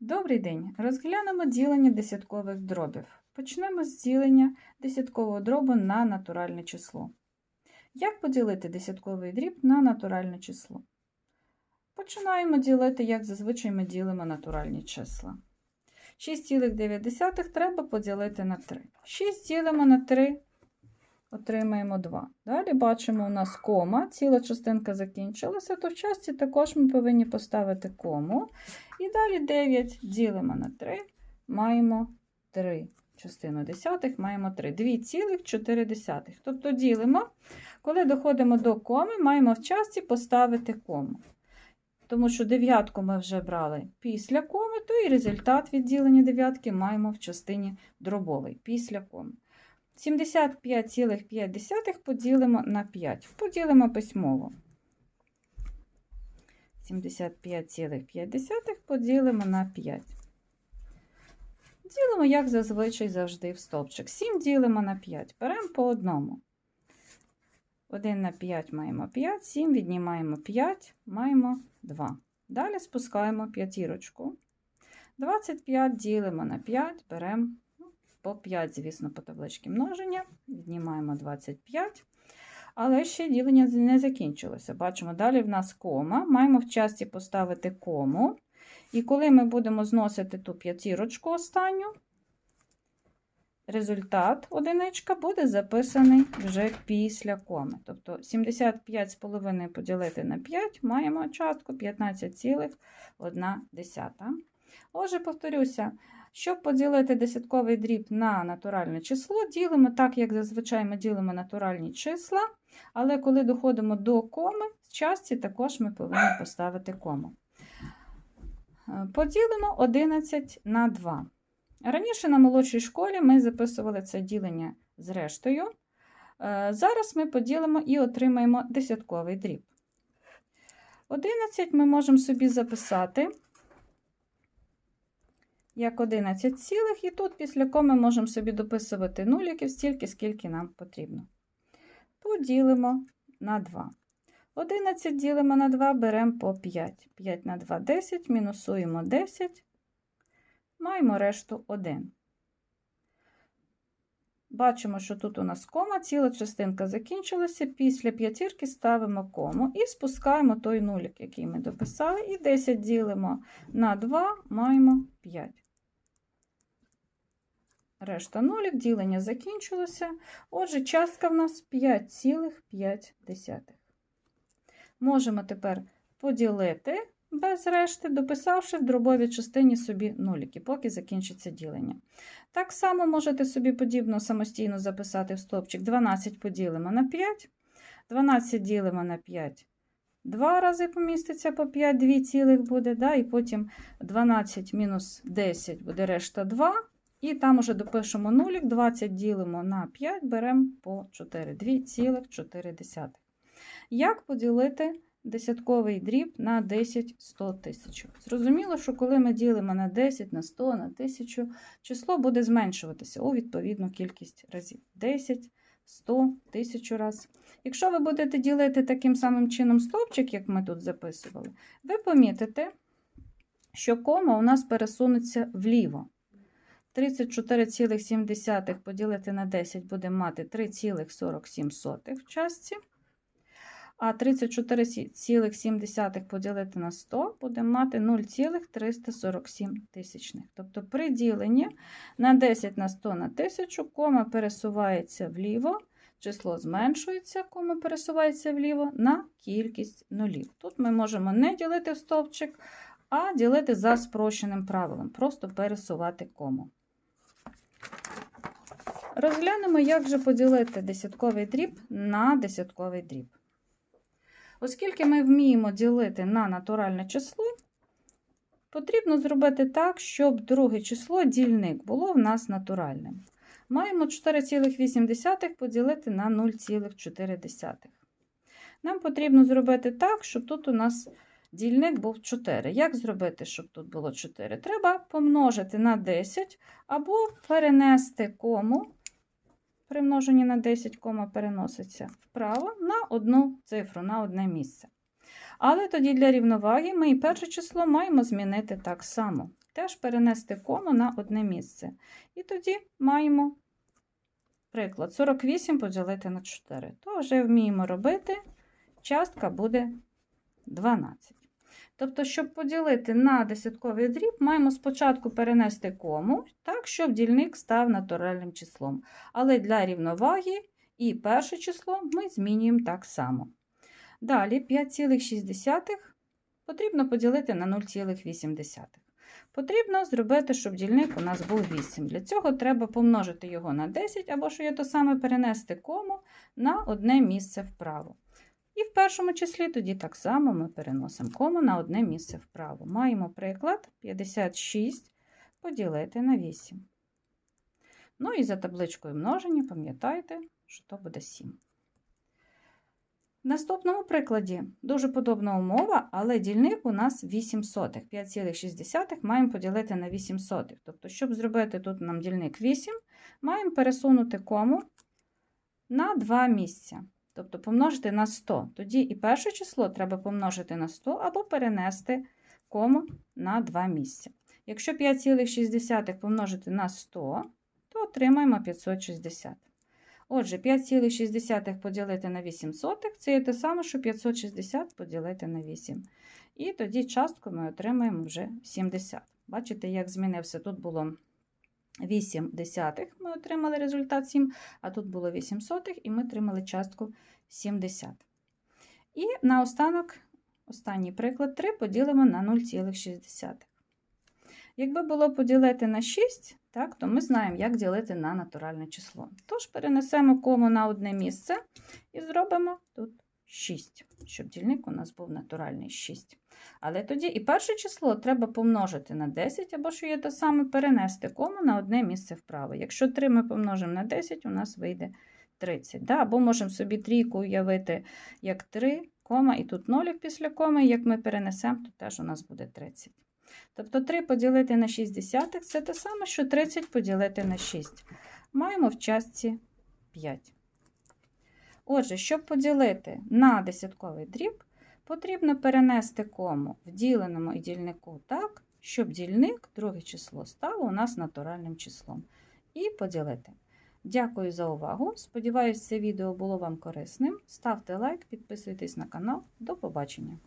Добрий день! Розглянемо ділення десяткових дробів. Почнемо з ділення десяткового дробу на натуральне число. Як поділити десятковий дріб на натуральне число? Починаємо ділити, як зазвичай ми ділимо натуральні числа. 6,9 треба поділити на 3. 6 ділимо на 3, отримаємо 2. Далі бачимо, у нас кома, ціла частинка закінчилася, то в часті також ми повинні поставити кому. І далі 9 ділимо на 3, маємо 3. Частину десятих маємо 3. 2,4. Тобто ділимо, коли доходимо до коми, маємо в часті поставити кому. Тому що дев'ятку ми вже брали після коми, то і результат відділення дев'ятки маємо в частині дробовий після коми. 75,5 поділимо на 5. Поділимо письмово. 75,5 поділимо на 5. Ділимо, як зазвичай завжди в стовпчик. 7 ділимо на 5. Беремо по одному. 1 на 5 маємо 5, 7 віднімаємо 5, маємо 2. Далі спускаємо п'ятірочку. 25 ділимо на 5, беремо по 5, звісно, по табличці множення. Віднімаємо 25. Але ще ділення не закінчилося. Бачимо, далі в нас кома. Маємо в часті поставити кому. І коли ми будемо зносити ту п'ятірочку останню, результат одиничка буде записаний вже після коми. Тобто 75,5 поділити на 5 маємо частку 15,1. Отже, повторюся, щоб поділити десятковий дріб на натуральне число, ділимо так, як зазвичай ми ділимо натуральні числа, але коли доходимо до коми, в часті також ми повинні поставити кому. Поділимо 11 на 2. Раніше на молодшій школі ми записували це ділення з рештою. Е, Зараз ми поділимо і отримаємо десятковий дріб. 11 ми можемо собі записати як 11 цілих, і тут після коми можемо собі дописувати нуліків стільки, скільки нам потрібно. Поділимо на 2. 11 ділимо на 2, беремо по 5. 5 на 2 – 10, мінусуємо 10, маємо решту 1. Бачимо, що тут у нас кома, ціла частинка закінчилася. Після п'ятірки ставимо кому і спускаємо той нулік, який ми дописали, і 10 ділимо на 2, маємо 5. Решта нулік, ділення закінчилося. Отже, частка в нас 5,5. Можемо тепер поділити без решти, дописавши в дробовій частині собі нуліки, поки закінчиться ділення. Так само можете собі подібно самостійно записати в стовпчик 12 поділимо на 5, 12 ділимо на 5. Два рази поміститься по 5, 2 цілих буде, да, і потім 12 мінус 10 буде решта 2. І там уже допишемо нулік, 20 ділимо на 5, беремо по 4, 2,4. Як поділити десятковий дріб на 10 100 тисяч? Зрозуміло, що коли ми ділимо на 10, на 100, на 1000, число буде зменшуватися у відповідну кількість разів. 10, 100, 1000 раз. Якщо ви будете ділити таким самим чином стовпчик, як ми тут записували, ви помітите, що кома у нас пересунеться вліво. 34,7 поділити на 10 буде мати 3,47 в частці. А 34,7 поділити на 100 буде мати 0,347 тисячних. Тобто при діленні на 10 на 100 на 1000 кома пересувається вліво, число зменшується, кома пересувається вліво на кількість нулів. Тут ми можемо не ділити стовпчик, а ділити за спрощеним правилом, просто пересувати кому. Розглянемо, як же поділити десятковий дріб на десятковий дріб. Оскільки ми вміємо ділити на натуральне число, потрібно зробити так, щоб друге число дільник було в нас натуральним. Маємо 4,8 поділити на 0,4. Нам потрібно зробити так, щоб тут у нас дільник був 4. Як зробити, щоб тут було 4? Треба помножити на 10 або перенести кому. При множенні на 10 кома переноситься вправо на одну цифру, на одне місце. Але тоді для рівноваги ми і перше число маємо змінити так само. теж перенести кому на одне місце. І тоді маємо приклад 48 поділити на 4. То вже вміємо робити, частка буде 12. Тобто, щоб поділити на десятковий дріб, маємо спочатку перенести кому, так, щоб дільник став натуральним числом. Але для рівноваги і перше число ми змінюємо так само. Далі 5,6 потрібно поділити на 0,8. Потрібно зробити, щоб дільник у нас був 8. Для цього треба помножити його на 10, або що є то саме перенести кому на одне місце вправо. І в першому числі тоді так само ми переносимо кому на одне місце вправо. Маємо приклад 56 поділити на 8. Ну і за табличкою множення пам'ятайте, що то буде 7. В наступному прикладі дуже подобна умова, але дільник у нас 8 сотих. 5,6 маємо поділити на 8 сотих. Тобто, щоб зробити тут нам дільник 8, маємо пересунути кому на 2 місця. Тобто помножити на 100. Тоді і перше число треба помножити на 100 або перенести кому на 2 місця. Якщо 5,6 помножити на 100, то отримаємо 560. Отже, 5,6 поділити на 8 сотих це є те саме, що 560 поділити на 8. І тоді частку ми отримаємо вже 70. Бачите, як змінився? Тут було 8 десятих, ми отримали результат 7, а тут було 8 сотих, і ми отримали частку 70. І наостанок, останній приклад 3 поділимо на 0,6. Якби було поділити на 6, так, то ми знаємо, як ділити на натуральне число. Тож перенесемо кому на одне місце і зробимо тут 6, щоб дільник у нас був натуральний 6. Але тоді і перше число треба помножити на 10, або що є те саме перенести кому на одне місце вправо. Якщо 3 ми помножимо на 10, у нас вийде 30. Да? Або можемо собі трійку уявити як 3, кома, і тут нолік після коми, як ми перенесемо, то теж у нас буде 30. Тобто 3 поділити на 6 десятих це те саме, що 30 поділити на 6. Маємо в частці 5. Отже, щоб поділити на десятковий дріб, потрібно перенести кому в діленому і дільнику так, щоб дільник, друге число, стало у нас натуральним числом. І поділити. Дякую за увагу. Сподіваюсь, це відео було вам корисним. Ставте лайк, підписуйтесь на канал. До побачення!